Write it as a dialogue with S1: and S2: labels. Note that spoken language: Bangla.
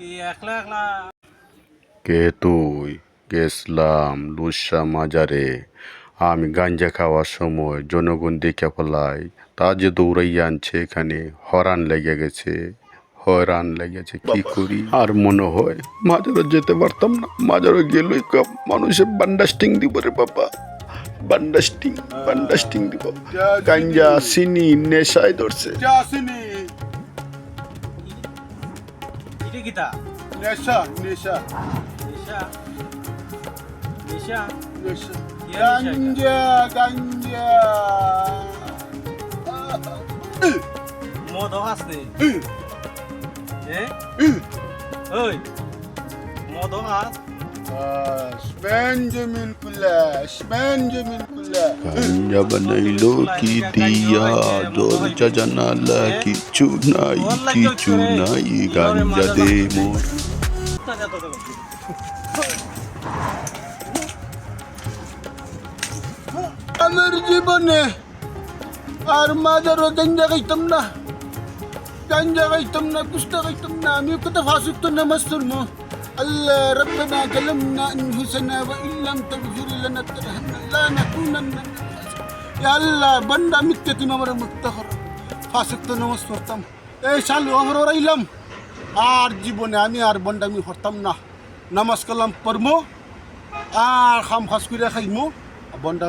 S1: কি একলা একলা?
S2: কে তুই? গেছলাম লুসা মাজারে। আমি গাঞ্জা খাওয়ার সময় জনগণ দেখে ফেলাই। তা যে দৌড়াইয়া আনছে এখানে হরান লেগে গেছে। হরান লেগেছে কি করি? আর মনে হয় মাজারও যেতে পারতাম না। মাজারও গেলই মানুষের বান্ডাস্টিং দিব রে বাবা। বান্ডাস্টিং বান্ডাস্টিং দিব। গাঞ্জা সিনি নেশায় ধরছে।
S1: এটা কিতা
S3: নেশা নেশা।
S1: নেশা? নেশা? নেশা।
S3: গাঞ্জা গাঞ্জা।
S1: মদ আছে হ্যাঁ ওই মদ আস
S3: বেঞ্জামিন কুলাশ বেঞ্জামিন কুলাশ
S2: গাঞ্জা বানাইলো কি দিয়া দরজা জানালা কিছু নাই কিছু নাই গাঞ্জা দে মোর
S3: আমার জীবনে আর মাজারও গাঞ্জা খাইতাম না গাঞ্জা খাইতাম না কুস্তা খাইতাম না আমি কথা ফাঁসুক তো নামাজ ধরমো আল্লাহ ربنا ظلمنا انفسنا وان لم تغفر لنا وترحمنا لا نكونن من الخاسرين يا الله বন্দা মিথ্যে তুমি আমার মুক্ত করো ফাঁসুক তো নামাজ পড়তাম এই শালু আমার ওরাইলাম আর জীবনে আমি আর বন্ডামি করতাম না নামাজ কালাম পড়মো আর খাম খাস করে খাইমো বন্ডা